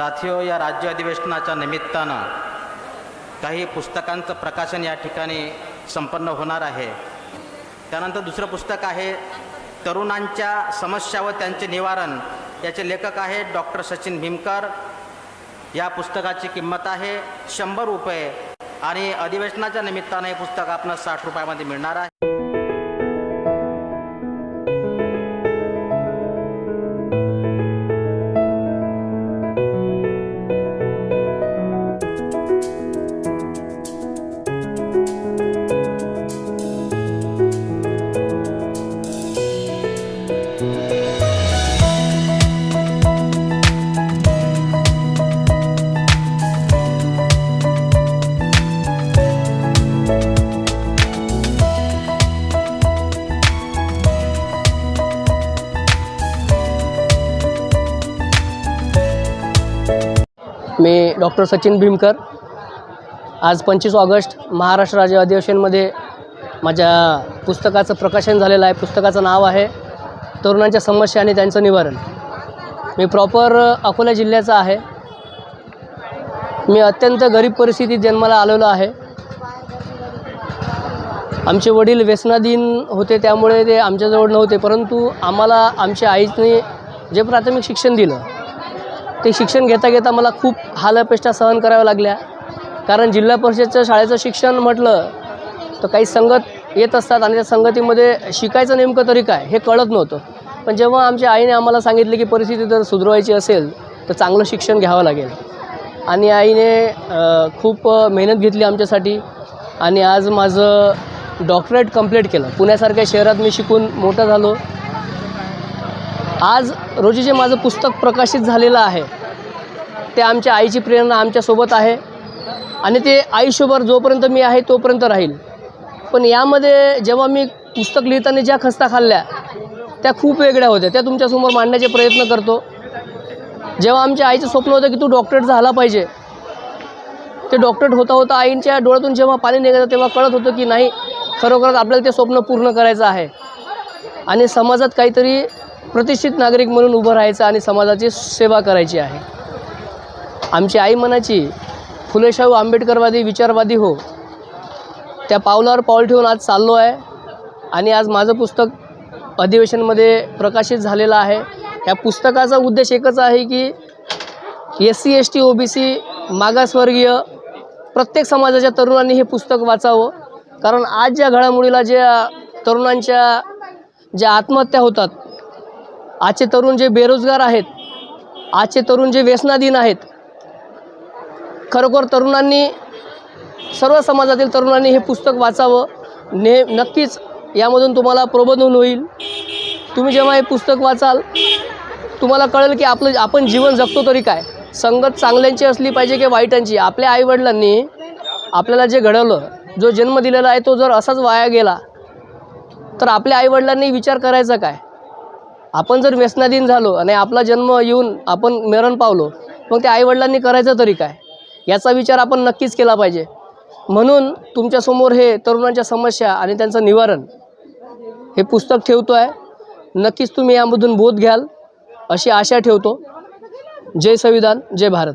साथियो या राज्य अधिवेशनाच्या निमित्तानं काही पुस्तकांचं प्रकाशन या ठिकाणी संपन्न होणार आहे. त्यानंतर दुसरं पुस्तक आहे तरुणांच्या समस्या व त्यांचे निवारण. याचे लेखक आहेत डॉक्टर सचिन भीमकर. या पुस्तकाची किंमत आहे शंभर रुपये आणि अधिवेशनाच्या निमित्तानं हे पुस्तक आपण साठ रुपयामध्ये मिळणार आहे. मी डॉक्टर सचिन भीमकर. आज पंचवीस ऑगस्ट महाराष्ट्र राज्य अधिवेशनमध्ये माझ्या पुस्तकाचं प्रकाशन झालेलं आहे. पुस्तकाचं नाव आहे तरुणांच्या समस्या आणि त्यांचं निवारण. मी प्रॉपर अकोला जिल्ह्याचा आहे. मी अत्यंत गरीब परिस्थितीत जन्माला आलेलो आहे. आमचे वडील व्यसनाधीन होते त्यामुळे ते आमच्याजवळ नव्हते परंतु आम्हाला आमच्या आईने जे प्राथमिक शिक्षण दिलं ते शिक्षण घेता घेता मला खूप हालअपेष्टा सहन कराव्या लागल्या. कारण जिल्हा परिषदच्या शाळेचं शिक्षण म्हटलं तर काही संगत येत असतात आणि त्या संगतीमध्ये शिकायचं नेमकं तरी काय हे कळत नव्हतं. पण जेव्हा आमच्या आईने आम्हाला सांगितलं की परिस्थिती जर सुधरवायची असेल तर चांगलं शिक्षण घ्यावं लागेल. आणि आईने खूप मेहनत घेतली आमच्यासाठी. आणि आज माझं डॉक्टरेट कंप्लीट केलं. पुण्यासारख्या शहरात मी शिकून मोठं झालो. आज रोजी जे माझं पुस्तक प्रकाशित झालेलं आहे ते आमच्या आईची प्रेरणा आमच्यासोबत आहे आणि ते आयुष्यभर जोपर्यंत मी आहे तोपर्यंत राहील. पण यामध्ये जेव्हा मी पुस्तक लिहिताना ज्या खस्ता खाल्ल्या त्या खूप वेगळ्या होत्या. त्या तुमच्यासमोर मांडण्याचे प्रयत्न करतो. जेव्हा आमच्या आईचं स्वप्न होतं की तू डॉक्टरेट झाला पाहिजे ते डॉक्टरेट होता होता आईंच्या डोळ्यातून जेव्हा पाणी निघायचं तेव्हा कळत होतं की नाही खरोखरच आपल्याला ते स्वप्न पूर्ण करायचं आहे. आणि समाजात काहीतरी प्रतिष्ठित नागरिक म्हणून उभं राहायचं आणि समाजाची सेवा करायची आहे. आमची आई मनाची फुलेशाहू आंबेडकरवादी विचारवादी हो. त्या पावलावर पाऊल ठेवून आज चाललो आहे आणि आज माझं पुस्तक अधिवेशनमध्ये प्रकाशित झालेलं आहे. या पुस्तकाचा उद्देश एकच आहे की S C S T O B C मागासवर्गीय प्रत्येक समाजाच्या तरुणांनी हे पुस्तक वाचावं. कारण आज ज्या घडामोडीला ज्या तरुणांच्या ज्या आत्महत्या होतात आजचे तरुण जे बेरोजगार आहेत आजचे तरुण जे व्यसनाधीन आहेत खरोखर तरुणांनी सर्व समाजातील तरुणांनी हे पुस्तक वाचावं. ने नक्कीच यामधून तुम्हाला प्रबोधन होईल. तुम्ही जेव्हा हे पुस्तक वाचाल तुम्हाला कळेल की आपलं आपण जीवन जगतो तरी काय? संगत चांगल्यांची असली पाहिजे की वाईटांची? आपल्या आईवडिलांनी आपल्याला जे घडवलं जो जन्म दिलेला आहे तो जर असाच वाया गेला तर आपल्या आईवडिलांनी विचार करायचा काय? आपण जर व्यसनाधीन झालो आणि आपला जन्म येऊन आपण मरण पावलो मग त्या आईवडिलांनी करायचं तरी काय? याचा विचार आपण नक्कीच केला पाहिजे. म्हणून तुमच्यासमोर हे तरुणांच्या समस्या आणि त्यांचं निवारण हे पुस्तक ठेवतो आहे नक्कीच तुम्ही यामधून बोध घ्याल अशी आशा ठेवतो. जय संविधान जय भारत.